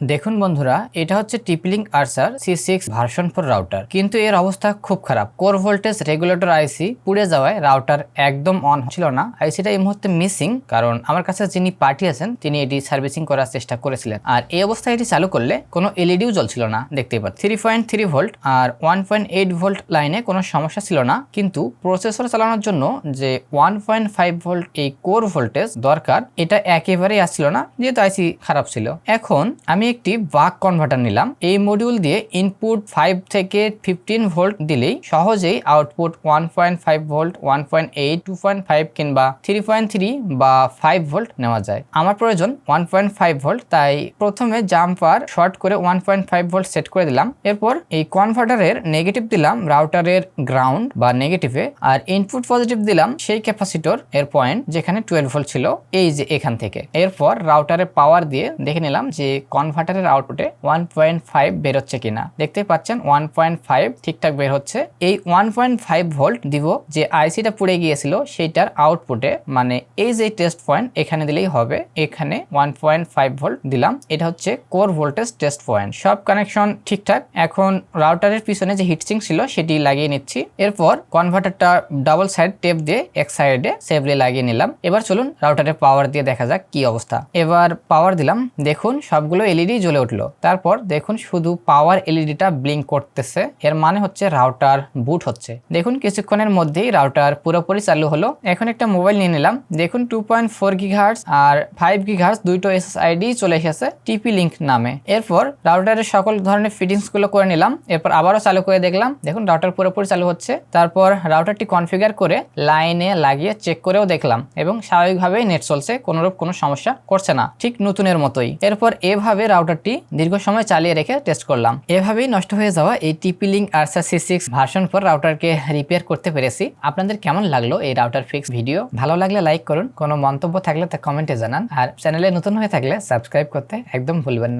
দেখুন বন্ধুরা, এটা হচ্ছে TP Link Archer C six version four router কিন্তু এর অবস্থা খুব খারাপ। কোর ভোল্টেজ রেগুলেটর আইসি পুড়ে যাওয়ায় রাউটার একদম অন ছিল না। আইসিটা এই মুহূর্তে মিসিং কারণ আমার কাছে যিনি পার্টি আছেন, তিনি এটি সার্ভিসিং করার চেষ্টা করেছিলেন। আর এই অবস্থায় এটি চালু করলে কোনো এলইডিও জ্বলছিল না, দেখতেই পাচ্ছি। থ্রি পয়েন্ট থ্রি ভোল্ট আর ওয়ান পয়েন্ট এইট ভোল্ট লাইনে কোনো সমস্যা ছিল না। কিন্তু প্রসেসর চালানোর জন্য যে ওয়ান পয়েন্ট ফাইভ ভোল্ট এই কোর ভোল্টেজ দরকার, এটা একেবারেই আসছিল না, যেহেতু আইসি খারাপ ছিল। এখন আমি একটি বাক কনভার্টার নিলাম। এই মডিউল দিয়ে ইনপুট ফাইভ থেকে ফিফটিন ভোল্ট দিলেই সহজেই output one point five volt one point eight two point five কিংবা থ্রি পয়েন্ট থ্রি বা ফাইভ ভোল্ট নেওয়া যায়। আমার প্রয়োজন ওয়ান পয়েন্ট ফাইভ ভোল্ট তাই প্রথমে জাম্পার শর্ট করে one point five volt set করে দিলাম। এরপর এই কনভার্টারের নেগেটিভ দিলাম রাউটারের গ্রাউন্ড বা নেগেটিভে আর ইনপুট পজিটিভ দিলাম সেই ক্যাপাসিটর এর পয়েন্ট যেখানে টুয়েলভ ভোল্ট ছিল, এই যে এখান থেকে। এরপর রাউটারের পাওয়ার দিয়ে দেখে নিলাম যে কনভার্টারের আউটপুটে ওয়ান পয়েন্ট ফাইভ বেরোচ্ছে কিনা? দেখতে পাচ্ছেন ওয়ান পয়েন্ট ফাইভ ঠিকঠাক বের হচ্ছে। এই ওয়ান পয়েন্ট ফাইভ ভোল্ট দিব যে আইসিটা পুড়ে গিয়েছিল, সেইটার আউটপুটে মানে এই যে টেস্ট পয়েন্ট এখানে দিলেই হবে। এখানে ওয়ান পয়েন্ট ফাইভ ভোল্ট দিলাম। এটা হচ্ছে কোর ভোল্টেজ টেস্ট পয়েন্ট সব কানেকশন ঠিকঠাক। এখন রাউটারের পিছনে যে হিটসিং ছিল, সেটি লাগিয়ে নিচ্ছি। এরপর কনভার্টারটা ডাবল সাইড টেপ দিয়ে এক সাইডে সেভলি লাগিয়ে নিলাম। এবার চলুন রাউটারের পাওয়ার দিয়ে দেখা যাক কি অবস্থা। এবার পাওয়ার দিলাম। দেখুন, সবগুলো এলইডি জ্বলে উঠল। তারপর দেখুন শুধু পাওয়ার এলইডিটা ব্লিঙ্ক করতেছে। এর মানে হচ্ছে রাউটার বুট হচ্ছে। দেখুন কিছুক্ষণের মধ্যেই রাউটার পুরোপুরি চালু হলো। এখন একটা মোবাইল নিয়ে নিলাম। দেখুন টু পয়েন্ট ফোর গিঘার্স আর ফাইভ গিঘার্স দুইটো এসএসআইডি চলে এসেছে টিপি লিঙ্ক নামে। এরপর রাউটারের সকল ধরনের ফিটিংসগুলো করে নিলাম। এরপর আবারও চালু করে দেখলাম। দেখুন রাউটার পুরোপুরি চালু হচ্ছে। তারপর রাউটারটি কনফিগার করে লাইনে লাগিয়ে চেক করেও দেখলাম এবং স্বাভাবিকভাবেই নেট চলছে। কোনোরূপ কোনো সমস্যা করছে না। ঠিক নতুনের মতোই। এরপর এভাবে রাউটারটি দীর্ঘ সময় চালিয়ে রেখে টেস্ট করলাম। এভাবেই নষ্ট হয়ে যাওয়া এই TP link Archer C six version four রাউটারকে repair করতে পেরেছি। আপনাদের কেমন লাগল এই রাউটার ফিক্স ভিডিও ভালো লাগলে লাইক করুন। কোনো মন্তব্য থাকলে তা কমেন্টে জানান। আর চ্যানেলে নতুন হয়ে থাকলে সাবস্ক্রাইব করতে একদম ভুলবেন না।